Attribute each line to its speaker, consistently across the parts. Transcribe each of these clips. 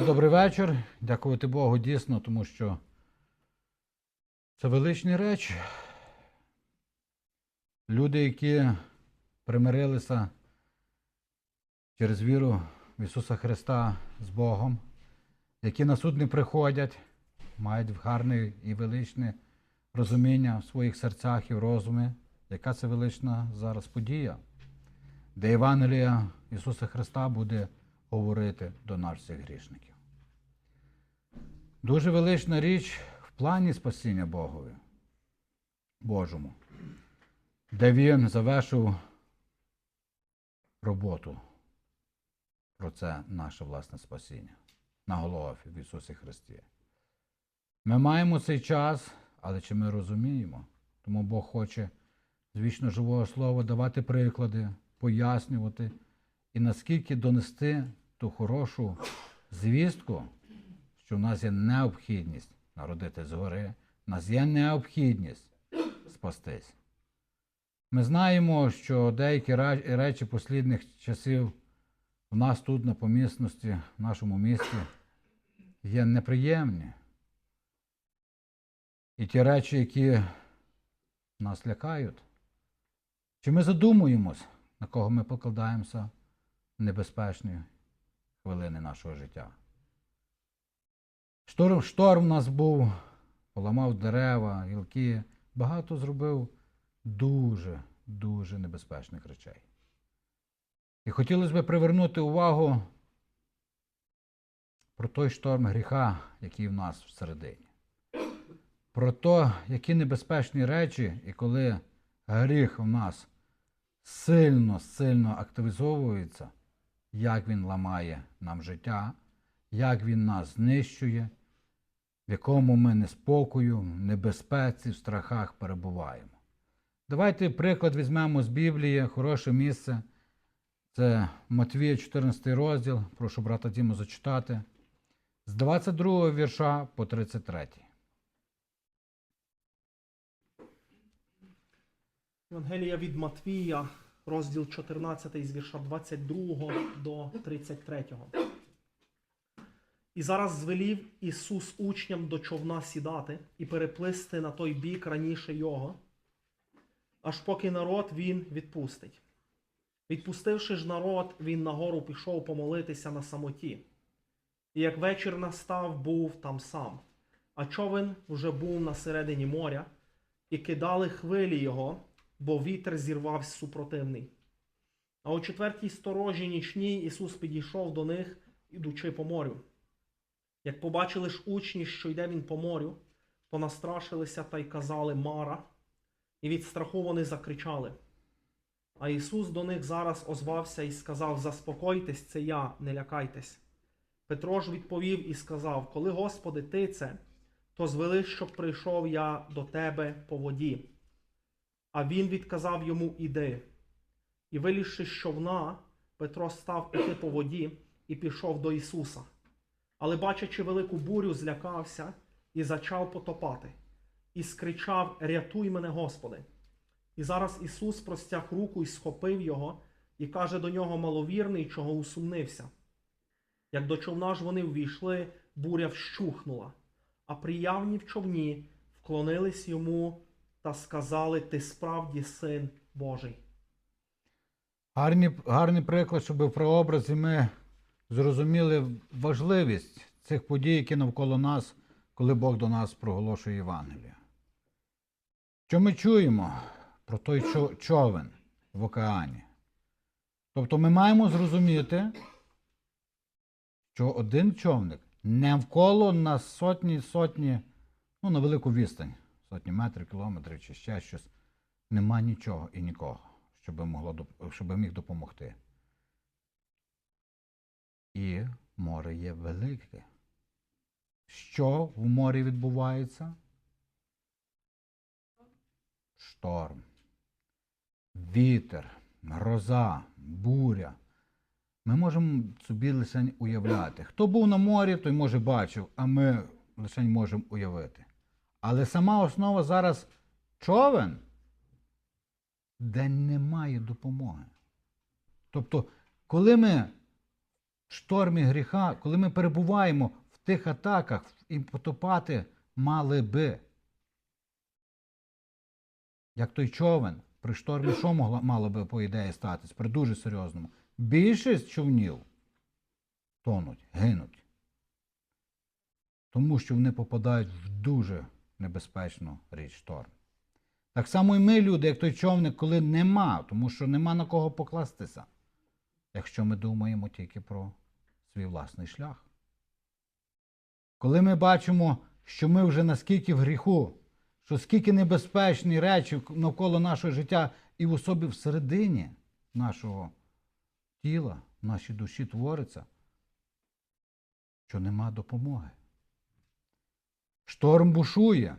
Speaker 1: Добрий вечір. Дякувати Богу дійсно, тому що це величні речі. Люди, які примирилися через віру в Ісуса Христа з Богом, які на суд не приходять, мають гарне і величне розуміння в своїх серцях і в розумі, яка це велична зараз подія, де Євангелія Ісуса Христа буде говорити до всіх грішників. Дуже велична річ в плані спасіння Богові, Божому, де Він завершив роботу про це наше власне спасіння на Голгофі в Ісусі Христі. Ми маємо цей час, але чи ми розуміємо? Тому Бог хоче з вічно живого слова давати приклади, пояснювати і наскільки донести ту хорошу звістку, що в нас є необхідність народити згори, в нас є необхідність спастись. Ми знаємо, що деякі речі послідних часів у нас тут на помісності, в нашому місті, є неприємні. І ті речі, які нас лякають. Чи ми задумуємось, на кого ми покладаємося в небезпечні хвилини нашого життя? Шторм, шторм у нас був, поламав дерева, гілки, багато зробив дуже, дуже небезпечних речей. І хотілося б привернути увагу про той шторм гріха, який в нас всередині. Про те, які небезпечні речі, і коли гріх в нас сильно, сильно активізовується, як він ламає нам життя, як він нас знищує, в якому ми неспокою, небезпеці, в страхах перебуваємо. Давайте приклад візьмемо з Біблії, хороше місце. Це Матвія, 14 розділ. Прошу брата Діму зачитати. З 22 вірша по 33.
Speaker 2: Євангелія від Матвія, розділ 14 з вірша 22 до 33. І зараз звелів Ісус учням до човна сідати і переплисти на той бік раніше його, аж поки народ він відпустить. Відпустивши ж народ, він нагору пішов помолитися на самоті. І як вечір настав, був там сам, а човен вже був на середині моря, і кидали хвилі його, бо вітер зірвався супротивний. А о четвертій сторожі нічній Ісус підійшов до них, ідучи по морю. Як побачили ж учні, що йде він по морю, то настрашилися та й казали Мара, і від страху вони закричали. А Ісус до них зараз озвався і сказав: Заспокойтесь, це я, не лякайтесь. Петро ж відповів і сказав: Коли, Господи, ти це, то звели, щоб прийшов я до тебе по воді. А він відказав йому Іди. І вилізши з човна, Петро став іти по воді і пішов до Ісуса. Але, бачачи велику бурю, злякався і зачав потопати, і скричав: Рятуй мене, Господи! І зараз Ісус простяг руку і схопив його, і каже до нього маловірний, чого усумнився. Як до човна ж вони ввійшли, буря вщухнула, а приявні в човні вклонились йому та сказали: Ти справді син Божий.
Speaker 1: Гарний, гарний приклад, щоб в прообразі ми зрозуміли важливість цих подій, які навколо нас, коли Бог до нас проголошує Євангелія. Що ми чуємо про той човен в океані? Тобто ми маємо зрозуміти, що один човник не вколо на сотні сотні, ну на велику відстань, сотні метрів, кілометрів чи ще щось, нема нічого і нікого, щоб могло щоб міг допомогти. І море є велике. Що в морі відбувається? Шторм, вітер, гроза, буря. Ми можемо собі лише уявляти. Хто був на морі, той може бачив, а ми лише можемо уявити. Але сама основа зараз човен, де немає допомоги. Тобто, коли ми в штормі гріха, коли ми перебуваємо в тих атаках і потопати мали би. Як той човен, при штормі що могло, мало би, по ідеї статись? При дуже серйозному. Більшість човнів тонуть, гинуть. Тому що вони попадають в дуже небезпечну річ шторм. Так само і ми, люди, як той човник, коли нема, тому що нема на кого покластися, якщо ми думаємо тільки про свій власний шлях. Коли ми бачимо, що ми вже наскільки в гріху, що скільки небезпечні речі навколо нашого життя і в особі всередині нашого тіла, нашій душі твориться, що нема допомоги. Шторм бушує,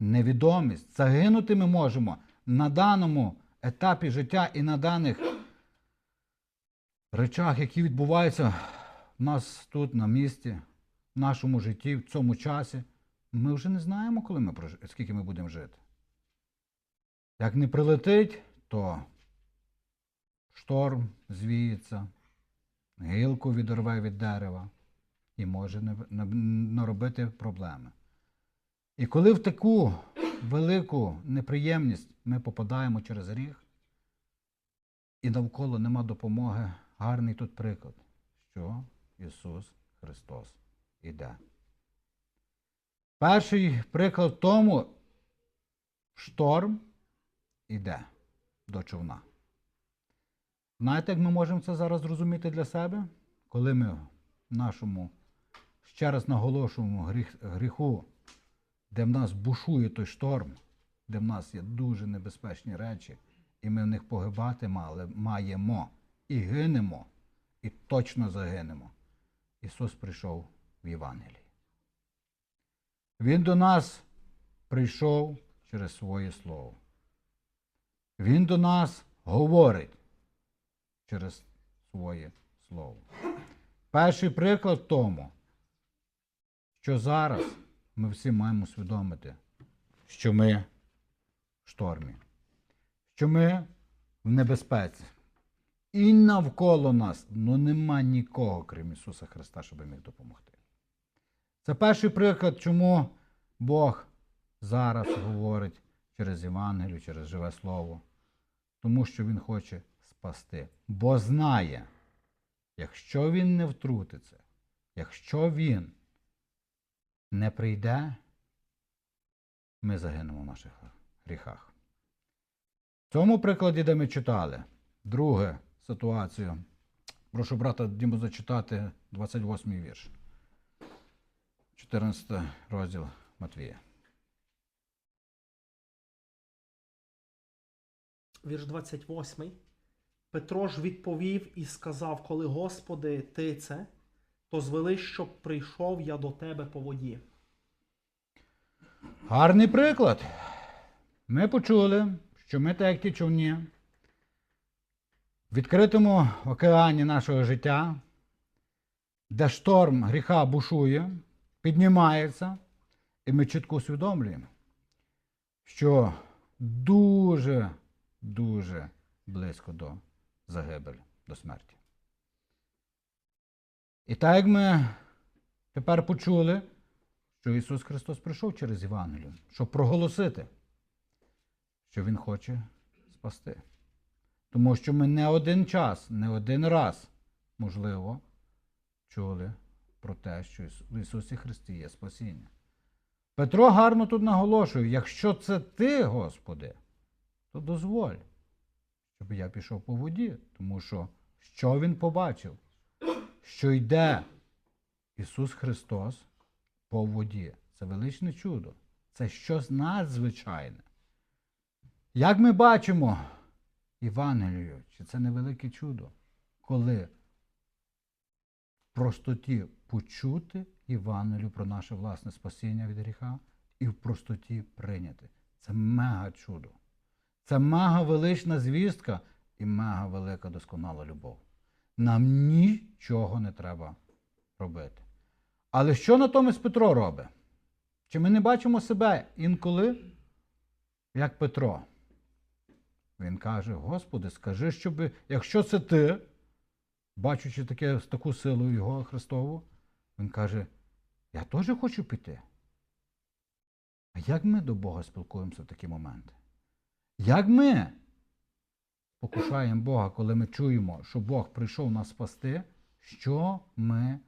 Speaker 1: невідомість. Загинути ми можемо на даному етапі життя і на даних речах, які відбуваються в нас тут, на місці, в нашому житті, в цьому часі. Ми вже не знаємо, коли ми скільки ми будемо жити. Як не прилетить, то шторм звіється, гілку відорве від дерева і може наробити проблеми. І коли в таку велику неприємність ми попадаємо через гріх, і навколо нема допомоги, гарний тут приклад, що Ісус Христос іде. Перший приклад в тому, шторм іде до човна. Знаєте, як ми можемо це зараз зрозуміти для себе? Коли ми в нашому, ще раз наголошуємо, гріх, гріху, де в нас бушує той шторм, де в нас є дуже небезпечні речі, і ми в них погибати мали, маємо, і гинемо, і точно загинемо. Ісус прийшов в Євангелії. Він до нас прийшов через своє Слово. Він до нас говорить через своє Слово. Перший приклад тому, що зараз ми всі маємо усвідомити, що ми в штормі, що ми в небезпеці. І навколо нас ну, нема нікого, крім Ісуса Христа, щоб міг допомогти. Це перший приклад, чому Бог зараз говорить через Євангелію, через живе Слово. Тому що Він хоче спасти. Бо знає, якщо Він не втрутиться, якщо Він не прийде, ми загинемо в наших гріхах. В цьому прикладі, де ми читали, друге ситуацію. Прошу брата Діму зачитати 28 й вірш. 14 розділ Матвія.
Speaker 2: Вірш 28. Петро ж відповів і сказав: Коли Господи, ти це, то звели, щоб прийшов я до тебе по воді.
Speaker 1: Гарний приклад. Ми почули, що ми, так ті човні, в відкритому океані нашого життя, де шторм гріха бушує, піднімається, і ми чітко усвідомлюємо, що дуже, дуже близько до загибелі, до смерті. І так як ми тепер почули, що Ісус Христос прийшов через Євангелію, щоб проголосити, що Він хоче спасти. Тому що ми не один час, не один раз, можливо, чули про те, що в Ісусі Христі є спасіння. Петро гарно тут наголошує: якщо це ти, Господи, то дозволь, щоб я пішов по воді, тому що що він побачив? Що йде Ісус Христос по воді. Це величне чудо. Це щось надзвичайне. Як ми бачимо Євангелію, чи це невелике чудо, коли в простоті почути Євангелію про наше власне спасіння від гріха і в простоті прийняти. Це мега чудо. Це мега велична звістка і мега велика досконала любов. Нам нічого не треба робити. Але що натомість Петро робить? Чи ми не бачимо себе інколи, як Петро? Він каже: Господи, скажи, щоб, якщо це ти, бачучи таке, таку силу його Христову, він каже: Я теж хочу піти. А як ми до Бога спілкуємося в такі моменти? Як ми покушаємо Бога, коли ми чуємо, що Бог прийшов нас спасти, що ми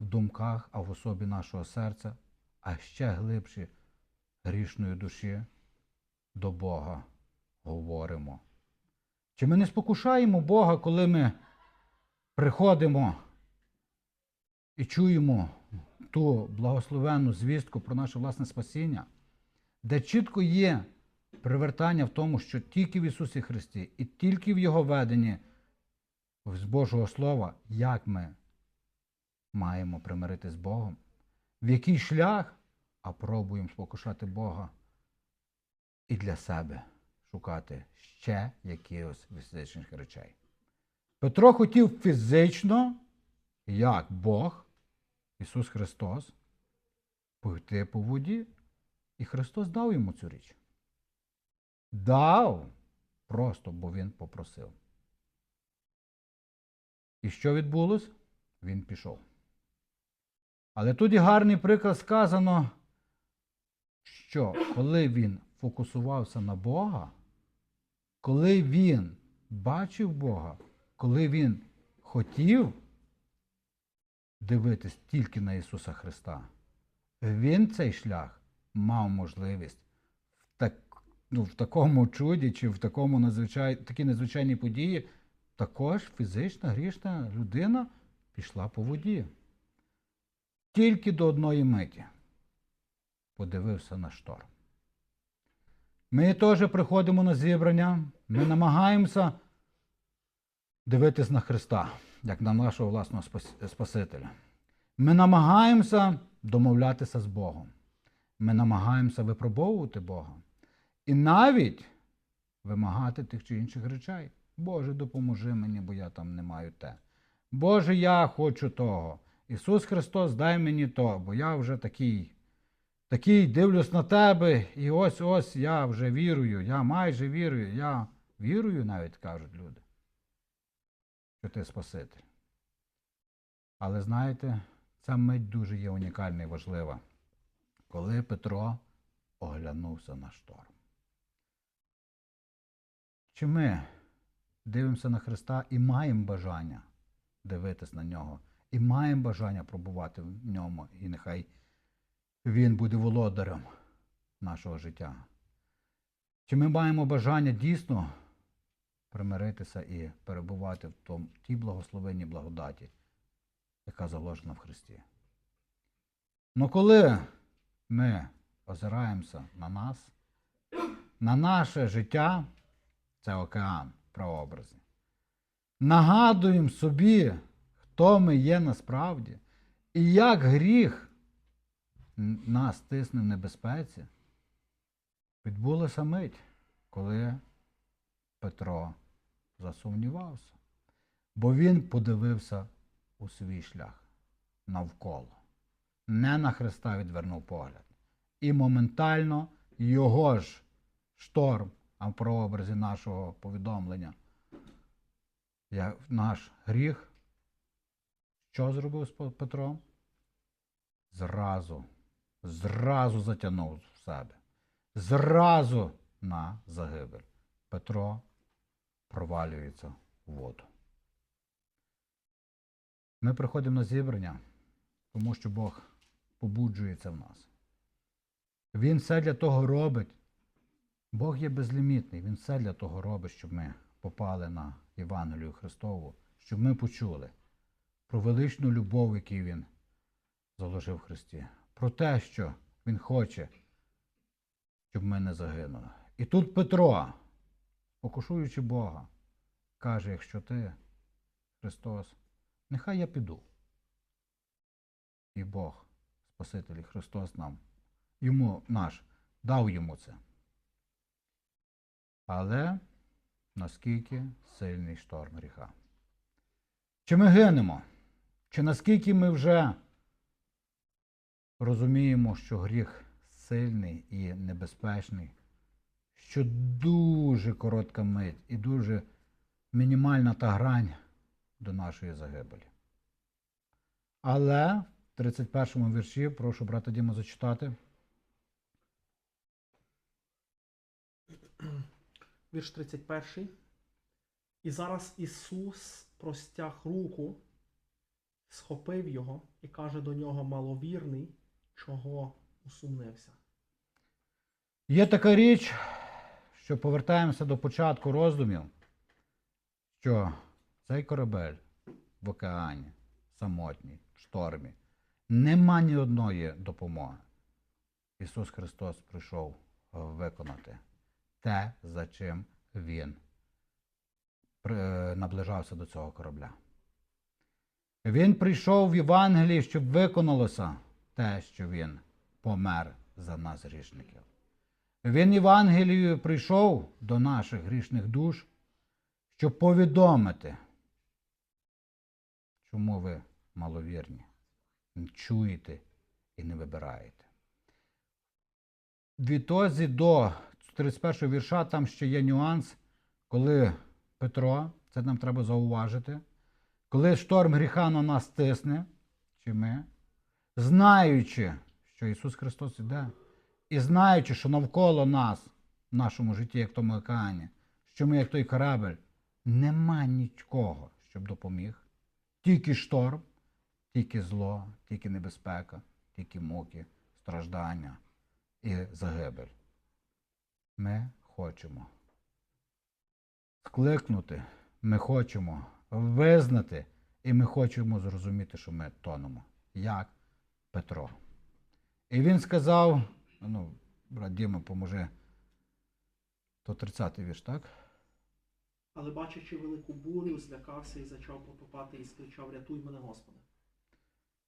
Speaker 1: в думках, а в особі нашого серця, а ще глибше грішної душі до Бога говоримо? Чи ми не спокушаємо Бога, коли ми приходимо і чуємо ту благословенну звістку про наше власне спасіння, де чітко є привертання в тому, що тільки в Ісусі Христі і тільки в Його веденні з Божого Слова, як ми маємо примирити з Богом, в який шлях, а пробуємо спокушати Бога і для себе шукати ще якихось фізичних речей. Петро хотів фізично, як Бог, Ісус Христос, пойти по воді, і Христос дав йому цю річ. Дав просто, бо Він попросив. І що відбулось? Він пішов. Але тут є гарний приклад сказано, що коли він фокусувався на Бога, коли він бачив Бога, коли він хотів дивитись тільки на Ісуса Христа, він цей шлях мав можливість ну, в такому чуді чи в такому надзвичай, такій надзвичайній події також фізична грішна людина пішла по воді. Тільки до одної миті подивився на шторм. Ми теж приходимо на зібрання, ми намагаємося дивитись на Христа, як на нашого власного Спасителя. Ми намагаємося домовлятися з Богом. Ми намагаємося випробовувати Бога. І навіть вимагати тих чи інших речей. Боже, допоможи мені, бо я там не маю те. Боже, я хочу того. Ісус Христос, дай мені то, бо я вже такий, такий дивлюсь на тебе, і ось ось я вже вірую, я майже вірую, я вірую, навіть кажуть люди, що ти Спаситель. Але знаєте, ця мить дуже є унікальна і важлива, коли Петро оглянувся на шторм. Чи ми дивимося на Христа і маємо бажання дивитись на нього, і маємо бажання пробувати в ньому, і нехай Він буде володарем нашого життя. Чи ми маємо бажання дійсно примиритися і перебувати в том, тій благословенній благодаті, яка заложена в Христі? Ну коли ми озираємося на нас, на наше життя, це океан прообразів. Нагадуємо собі, хто ми є насправді, і як гріх нас тисне в небезпеці. Відбулася мить, коли Петро засумнівався, бо він подивився у свій шлях навколо. Не на Христа відвернув погляд. І моментально його ж шторм, а в прообразі нашого повідомлення, як наш гріх, що зробив з Петром? Зразу, зразу затягнув в себе. Зразу на загибель. Петро провалюється в воду. Ми приходимо на зібрання, тому що Бог побуджується в нас. Він все для того робить. Бог є безлімітний, Він все для того робить, щоб ми попали на Євангелію Христову, щоб ми почули про величну любов, яку Він заложив в Христі, про те, що Він хоче, щоб ми не загинули. І тут Петро, покушуючи Бога, каже: якщо ти, Христос, нехай я піду. І Бог, Спаситель Христос нам, йому наш, дав йому це. Але наскільки сильний шторм гріха? Чи ми гинемо? Чи наскільки ми вже розуміємо, що гріх сильний і небезпечний, що дуже коротка мить і дуже мінімальна та грань до нашої загибелі. Але в 31 вірші, прошу брата Діма зачитати.
Speaker 2: Вірш 31. І зараз Ісус простяг руку, схопив його і каже до нього маловірний, чого усумнився.
Speaker 1: Є така річ, що повертаємося до початку роздумів, що цей корабель в океані, самотній, в штормі, нема ні одної допомоги. Ісус Христос прийшов виконати те, за чим Він наближався до цього корабля. Він прийшов в Євангелії, щоб виконалося те, що Він помер за нас грішників. Він Євангелією прийшов до наших грішних душ, щоб повідомити, чому ви маловірні, чуєте і не вибираєте. Відтоді до 31 вірша там ще є нюанс, коли Петро, це нам треба зауважити, коли шторм гріха на нас тисне, чи ми, знаючи, що Ісус Христос іде, і знаючи, що навколо нас, в нашому житті, як тому океані, що ми, як той корабель, нема нічого, щоб допоміг. Тільки шторм, тільки зло, тільки небезпека, тільки муки, страждання і загибель. Ми хочемо скликнути, ми хочемо визнати, і ми хочемо зрозуміти, що ми тонемо, як Петро. І він сказав, ну, брат Діма, поможи. То 30-й вірш, так?
Speaker 2: Але бачачи велику бурю, злякався і зачав потопати і скричав Рятуй мене, Господи.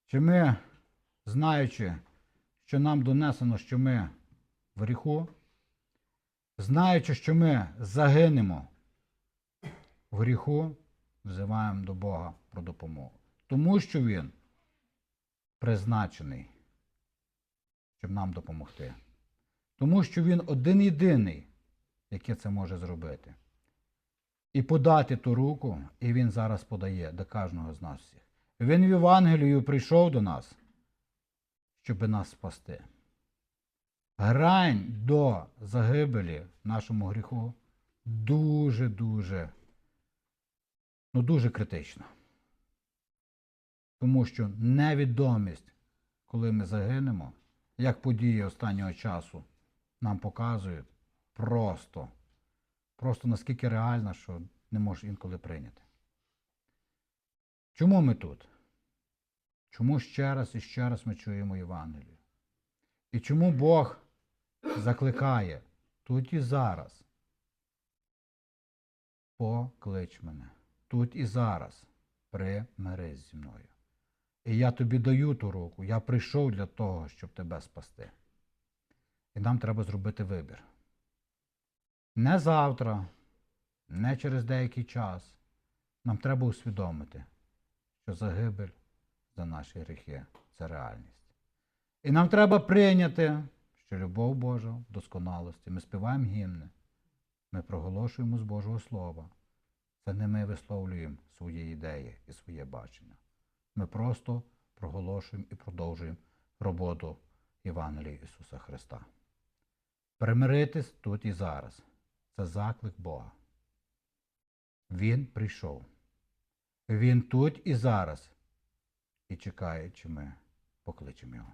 Speaker 1: Чи ми, знаючи, що нам донесено, що ми в гріху, знаючи, що ми загинемо в гріху, взиваємо до Бога про допомогу. Тому що Він призначений, щоб нам допомогти. Тому що Він один єдиний, який це може зробити. І подати ту руку, і Він зараз подає до кожного з нас всіх. Він в Євангелію прийшов до нас, щоб нас спасти. Грань до загибелі нашому гріху дуже-дуже, ну дуже критична. Тому що невідомість, коли ми загинемо, як події останнього часу нам показують, просто, просто наскільки реальна, що не можеш інколи прийняти. Чому ми тут? Чому ще раз і ще раз ми чуємо Євангелію? І чому Бог закликає тут і зараз? Поклич мене. Тут і зараз примирись зі мною. І я тобі даю ту руку. Я прийшов для того, щоб тебе спасти. І нам треба зробити вибір. Не завтра, не через деякий час. Нам треба усвідомити, що загибель за наші гріхи це реальність. І нам треба прийняти, що любов Божа в досконалості. Ми співаємо гімни, ми проголошуємо з Божого Слова. Це не ми висловлюємо свої ідеї і своє бачення. Ми просто проголошуємо і продовжуємо роботу Євангелія Ісуса Христа. Примиритись тут і зараз це заклик Бога. Він прийшов. Він тут і зараз і чекає, чи ми покличемо його.